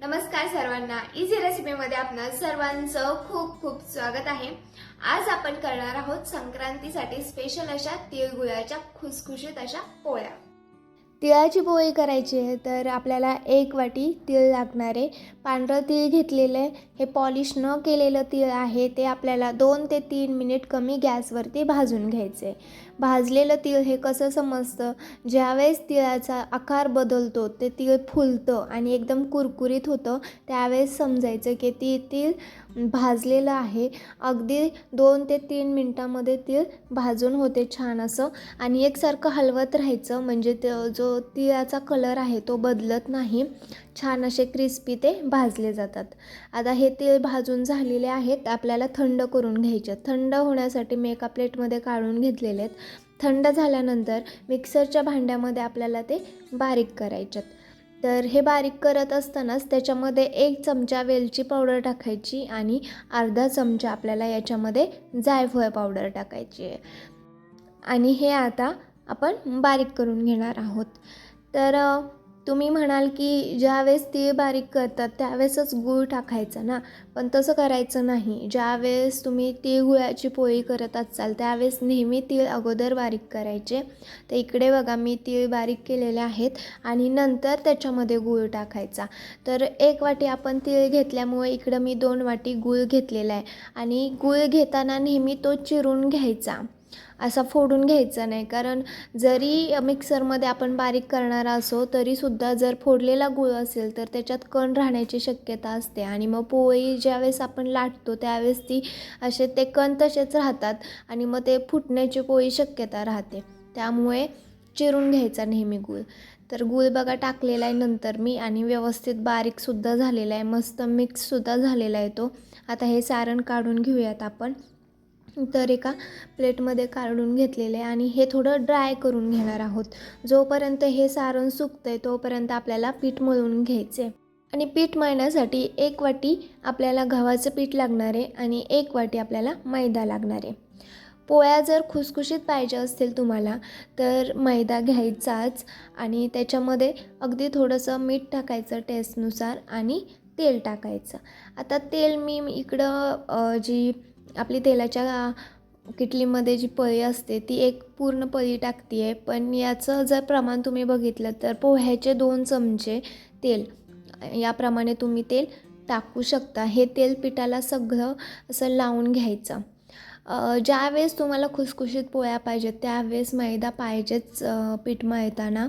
नमस्कार सर्वांना. इझी रेसिपीमध्ये आपणा सर्वांचं खूप खूप स्वागत आहे. आज आपण करणार आहोत संक्रांतीसाठी स्पेशल अशा तिळगुळाच्या खुसखुशीत अशा पोळ्या. तिळाची पोळी करायची आहे तर आपल्याला एक वाटी तीळ लागणार आहे. पांढरं तीळ घेतलेलं आहे. हे पॉलिश न केलेलं तीळ आहे ते आपल्याला दोन ते तीन मिनिट कमी गॅसवरती भाजून घ्यायचं आहे भाजलेलं तीळ हे कसं समजतं? ज्यावेळेस तिळाचा आकार बदलतो ते तीळ फुलतं आणि एकदम कुरकुरीत होतं त्यावेळेस समजायचं की ती तीळ भाजलेलं आहे. अगदी दोन ते तीन मिनटामध्ये तीळ भाजून होते छान असं. आणि एकसारखं हलवत राहायचं. म्हणजे ते जो तिळाचा कलर आहे तो बदलत नाही. छान असे क्रिस्पी ते भाजले जातात. आता हे तीळ भाजून झालेले आहेत. आपल्याला थंड करून घ्यायचे थंड होण्यासाठी मी एका प्लेटमध्ये काढून घेतलेले आहेत. थंड झाल्यानंतर मिक्सरच्या भांड्यामध्ये आपल्याला ते बारीक करायच्यात तर हे बारीक करत असतानाच त्याच्यामध्ये एक चमचा वेलची पावडर टाकायची आणि अर्धा चमचा आपल्याला याच्यामध्ये जायफळ पावडर टाकायची आहे. आणि हे आता आपण बारीक करून घेणार आहोत. तर तुम्ही म्हणाल की ज्यावेळेस तीळ बारीक करतात त्यावेळेसच गूळ टाकायचा ना? पण तसं करायचं नाही. ज्यावेळेस तुम्ही ती गुळाची पोळी करत असाल त्यावेळेस नेहमी तीळ अगोदर बारीक करायचे. तर इकडे बघा मी तीळ बारीक केलेले आहेत आणि नंतर त्याच्यामध्ये गूळ टाकायचा. तर एक वाटी आपण तीळ घेतल्यामुळे इकडं मी दोन वाटी गूळ घेतलेला आहे. आणि गूळ घेताना नेहमी तो चिरून घ्यायचा. असा फोडून घ्यायचा नाही. कारण जरी मिक्सरमध्ये आपण बारीक करणार असो तरीसुद्धा जर फोडलेला गूळ असेल तर त्याच्यात कण राहण्याची शक्यता असते. आणि मग पोळी ज्यावेळेस आपण लाटतो त्यावेळेस ती असे ते कण तसेच राहतात आणि मग ते फुटण्याची पोळी शक्यता राहते. त्यामुळे चिरून घ्यायचा नेहमी गूळ. तर गूळ बघा टाकलेला आहे नंतर मी आणि व्यवस्थित बारीकसुद्धा झालेला आहे. मस्त मिक्ससुद्धा झालेला आहे तो. आता हे सारण काढून घेऊयात आपण. तर एका प्लेटमध्ये काढून घेतलेले आहे आणि हे थोडं ड्राय करून घेणार आहोत. जोपर्यंत हे सारण सुकतं आहे तोपर्यंत आपल्याला पीठ मळून घ्यायचे आणि पीठ मळण्यासाठी एक वाटी आपल्याला गव्हाचं पीठ लागणार आहे आणि एक वाटी आपल्याला मैदा लागणार आहे. पोळ्या जर खुसखुशीत पाहिजे असतील तुम्हाला तर मैदा घ्यायचाच आणि त्याच्यामध्ये अगदी थोडंसं मीठ टाकायचं टेस्टनुसार आणि तेल टाकायचं. आता तेल मी इकडं जी आपली तेलाच्या किटलीमध्ये जी पळी असते ती एक पूर्ण पळी टाकते आहे पण याचं जर प्रमाण तुम्ही बघितलं तर पोह्याचे दोन चमचे तेल याप्रमाणे तुम्ही तेल टाकू शकता. हे तेल पिठाला सगळं असं लावून घ्यायचं. ज्यावेळेस तुम्हाला खुसखुशीत पोळ्या पाहिजेत त्यावेळेस मैदा पाहिजेच पीठ मळताना.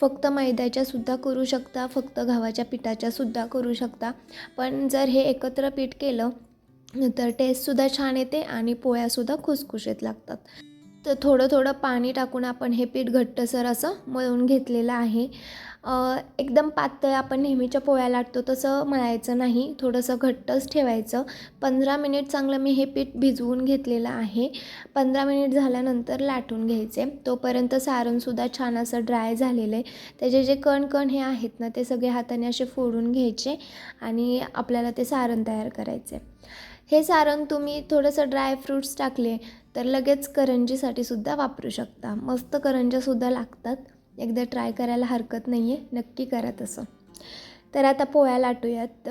फक्त मैद्याच्यासुद्धा करू शकता फक्त गव्हाच्या पिठाच्यासुद्धा करू शकता. पण जर हे एकत्र पीठ केलं तर टेस्टसुद्धा छान येते आणि पोळ्यासुद्धा खुसखुशीत लागतात. तर थोडं थोडं पाणी टाकून आपण हे पीठ घट्टसर असं मळून घेतलेलं आहे. एकदम पातळ आपण नेहमीच्या पोळ्या लाटतो तसं मळायचं नाही. थोडंसं घट्टच ठेवायचं. पंधरा मिनिट चांगलं मी हे पीठ भिजवून घेतलेलं आहे. पंधरा मिनिट झाल्यानंतर लाटून घ्यायचे. तोपर्यंत सारणसुद्धा छान असं ड्राय झालेलं आहे. त्याचे जे कण कण हे आहेत ना ते सगळे हाताने असे फोडून घ्यायचे आणि आपल्याला ते सारण तयार करायचे. हे सारण तुम्ही थोडंसं ड्रायफ्रूट्स टाकले तर लगेच करंजीसाठी सुद्धा वापरू शकता. मस्त करंज्यासुद्धा लागतात. एकदा ट्राय करायला हरकत नाही आहे नक्की करा तसं. तर आता पोळ्या लाटूयात.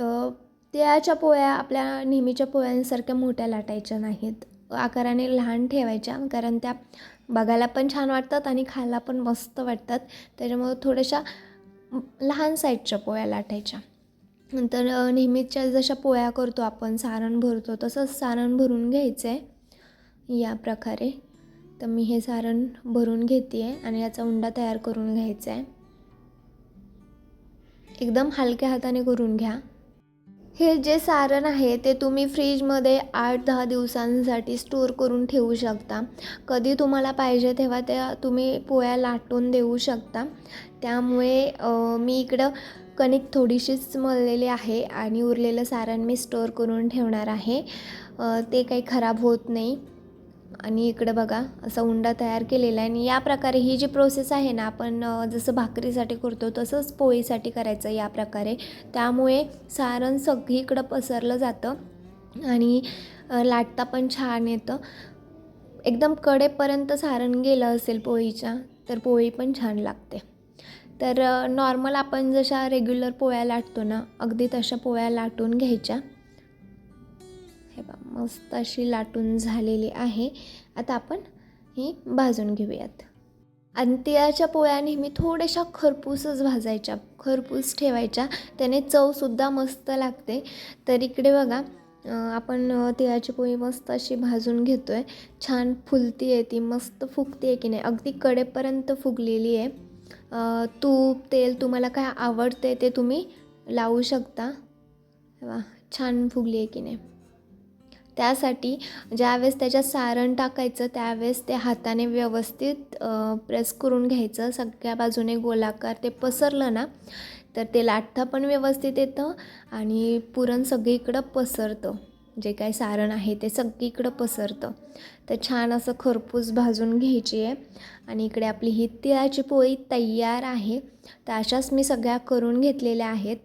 त्याच्या पोळ्या आपल्या नेहमीच्या पोळ्यांसारख्या मोठ्या लाटायच्या नाहीत. आकाराने लहान ठेवायच्या कारण त्या बघायला पण छान वाटतात आणि खायला पण मस्त वाटतात. त्याच्यामुळं थोड्याशा लहान साईजच्या पोळ्या लाटायच्या. नंतर नेहमीच्या जशा पोळ्या करतो आपण सारण भरतो तसंच सारण भरून घ्यायचं आहे या प्रकारे. तर मी हे सारण भरून घेते आहे आणि याचा उंडा तयार करून घ्यायचा आहे एकदम हलक्या हाताने करून घ्या. हे जे सारण आहे ते तुम्ही फ्रीजमध्ये आठ दहा दिवसांसाठी स्टोअर करून ठेवू शकता. कधी तुम्हाला पाहिजे तेव्हा त्या तुम्ही पोळ्या लाटून देऊ शकता. त्यामुळे मी इकडं कणिक थोडीशीच मळलेली आहे आणि उरलेलं सारण मी स्टोअर करून ठेवणार आहे. ते काही खराब होत नाही. आणि इकडं बघा असा उंडा तयार केलेला आहे. आणि या प्रकारे ही जी प्रोसेस आहे ना आपण जसं भाकरीसाठी करतो तसंच पोळीसाठी करायचं या प्रकारे. त्यामुळे सारण सगळीकडं पसरलं जातं आणि लाटता पण छान येतं. एकदम कडेपर्यंत सारण गेलं असेल पोळीच्या तर पोळी पण छान लागते. तर नॉर्मल आपण जशा रेग्युलर पोळ्या लाटतो ना अगदी तशा पोळ्या लाटून घ्यायच्या. हे बा मस्त अशी लाटून झालेली आहे. आता आपण ही भाजून घेऊयात. आणि तिळाच्या पोळ्या नेहमी थोड्याशा खरपूसच भाजायच्या खरपूस ठेवायच्या. त्याने चवसुद्धा मस्त लागते. तर इकडे बघा आपण तिळाची पोळी मस्त अशी भाजून घेतो आहे छान फुलती आहे ती मस्त फुगती आहे की नाही? अगदी कडेपर्यंत फुगलेली आहे तूप तेल तुम्हाला काय आवडते ते तुम्ही लावू शकता. वा छान फुगली आहे की नाही. त्यासाठी ज्यावेळेस त्याच्यात सारण टाकायचं त्यावेळेस ते हाताने व्यवस्थित प्रेस करून घ्यायचं. सगळ्या बाजूने गोलाकार ते पसरलं ना तर ते लाटता पण व्यवस्थित येतं आणि पुरण सगळीकडं पसरतं. जे काही सारण आहे ते सगळीकडं पसरतं. तर छान असं खरपूस भाजून घ्यायची आहे. आणि इकडे आपली ही तिळाची पोळी तयार आहे. तर अशाच मी सगळ्या करून घेतलेल्या आहेत.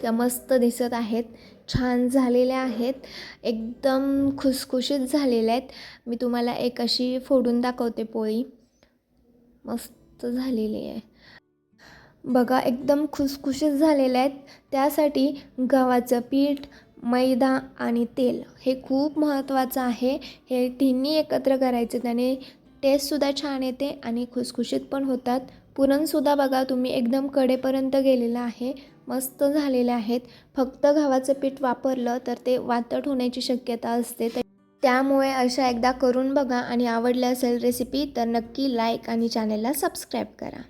त्या मस्त दिसत आहेत. छान झालेल्या आहेत. एकदम खुसखुशीत झालेल्या आहेत. मी तुम्हाला एक अशी फोडून दाखवते पोळी. मस्त झालेली आहे. बघा एकदम खुसखुशीत झालेल्या आहेत. त्यासाठी गव्हाचं पीठ मैदा आणि तेल हे खूप महत्त्वाचं आहे. हे तिन्ही एकत्र करायचे त्याने टेस्टसुद्धा छान येते आणि खुसखुशीत पण होतात. पुरणसुद्धा बघा तुम्ही एकदम कडेपर्यंत गेलेलं आहे मस्त झालेले आहेत. फक्त गव्हाचं पीठ वापरलं तर ते वातट होण्याची शक्यता असते. तर त्यामुळे अशा एकदा करून बघा आणि आवडली असेल रेसिपी तर नक्की लाईक आणि चॅनेलला सबस्क्राईब करा.